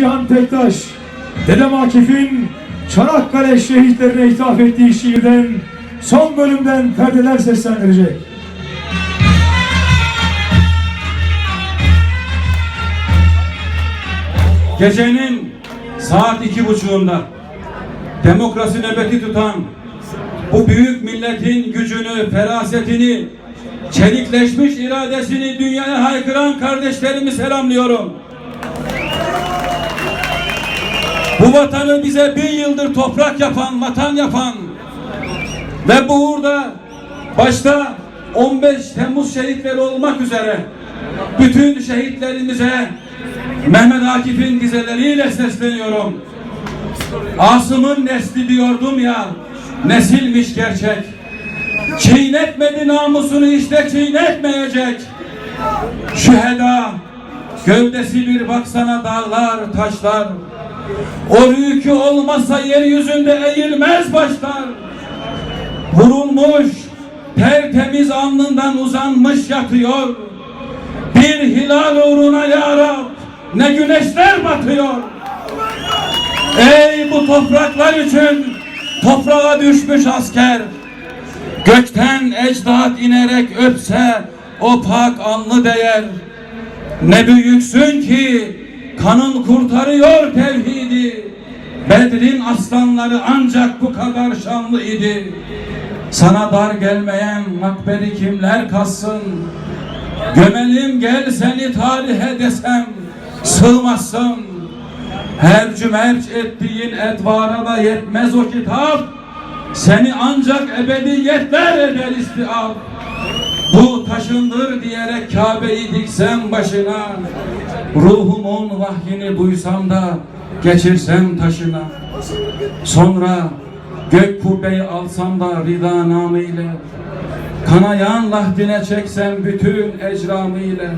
Cihan Tektaş, Dedem Akif'in Çanakkale şehitlerine ithaf ettiği şiirden son bölümden perdeler seslendirecek. Gecenin saat iki buçuğunda demokrasi nöbeti tutan bu büyük milletin gücünü, ferasetini, çelikleşmiş iradesini dünyaya haykıran kardeşlerimi selamlıyorum. Bu vatanı bize bin yıldır toprak yapan, vatan yapan ve bu uğurda başta 15 Temmuz şehitleri olmak üzere bütün şehitlerimize Mehmet Akif'in dizeleriyle sesleniyorum. Asım'ın nesli diyordum ya, nesilmiş gerçek. Çiğnetmedi namusunu işte çiğnetmeyecek. Şüheda, gövdesi bir baksana dağlar, taşlar. O yükü olmasa yeryüzünde eğilmez başlar. Vurulmuş, tertemiz alnından uzanmış yatıyor. Bir hilal uğruna ya Rab, ne güneşler batıyor. Ey bu topraklar için toprağa düşmüş asker. Gökten ecdat inerek öpse o pak anlı değer. Ne büyüksün ki kanın kurtarıyor tevhidi. Bedrin aslanları ancak bu kadar şanlı idi. Sana dar gelmeyen makberi kimler kassın? Gömelim gel seni tarihe desem sığmazsın. Her cümerç ettiğin edvara da yetmez o kitap. Seni ancak ebediyetler eder istiab. Bu taşındır diyerek Kabe'yi diksem başına. Ruhumun vahyini duysam da geçirsem taşına. Sonra gök kubbeyi alsam da rida namıyla. Kanayan lahdine çeksem bütün ecramı ile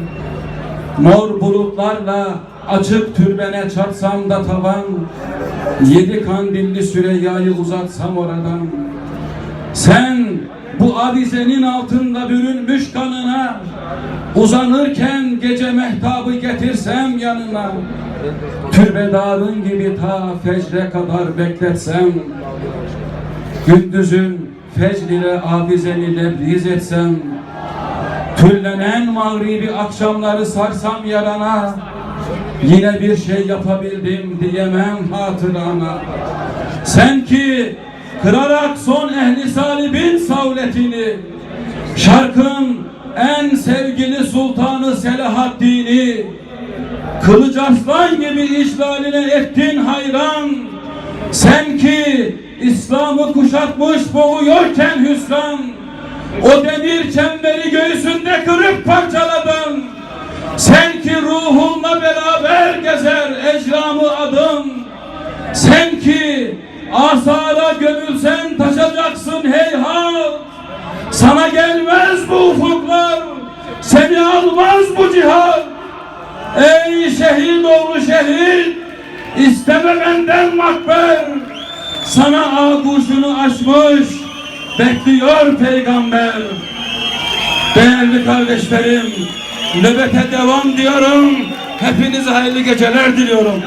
Mor bulutlarla açık türbene çarpsam da tavan Yedi kandilli Süreyya'yı uzatsam oradan Sen bu avizenin altında bürünmüş kanına Uzanırken gece mehtabı getirsem yanına Türbedarın gibi ta fecre kadar bekletsem Gündüzün fecr avizeni lebriz etsem Tüllenen mağribi akşamları sarsam yarana Yine bir şey yapabildim diyemem hatırana. Sen ki kırarak son ehli salibin savletini Şarkın en sevgili sultanı Selahaddin'i Kılıç aslan gibi işlaline ettin hayran. Sen ki İslam'ı kuşatmış boğuyorken hüsran O demir çemberi göğsünde kırıp parçaladın. Sen ki ruhunla beraber gezer ecramı adım Sen ki asara gömülsen taşacaksın heyhat Sana gelmez bu ufuklar Seni almaz bu cihat Ey şehit oğlu şehit isteme benden makber. Sana ağuşunu açmış Bekliyor peygamber. Değerli kardeşlerim Nöbete devam diyorum. Hepinize hayırlı geceler diliyorum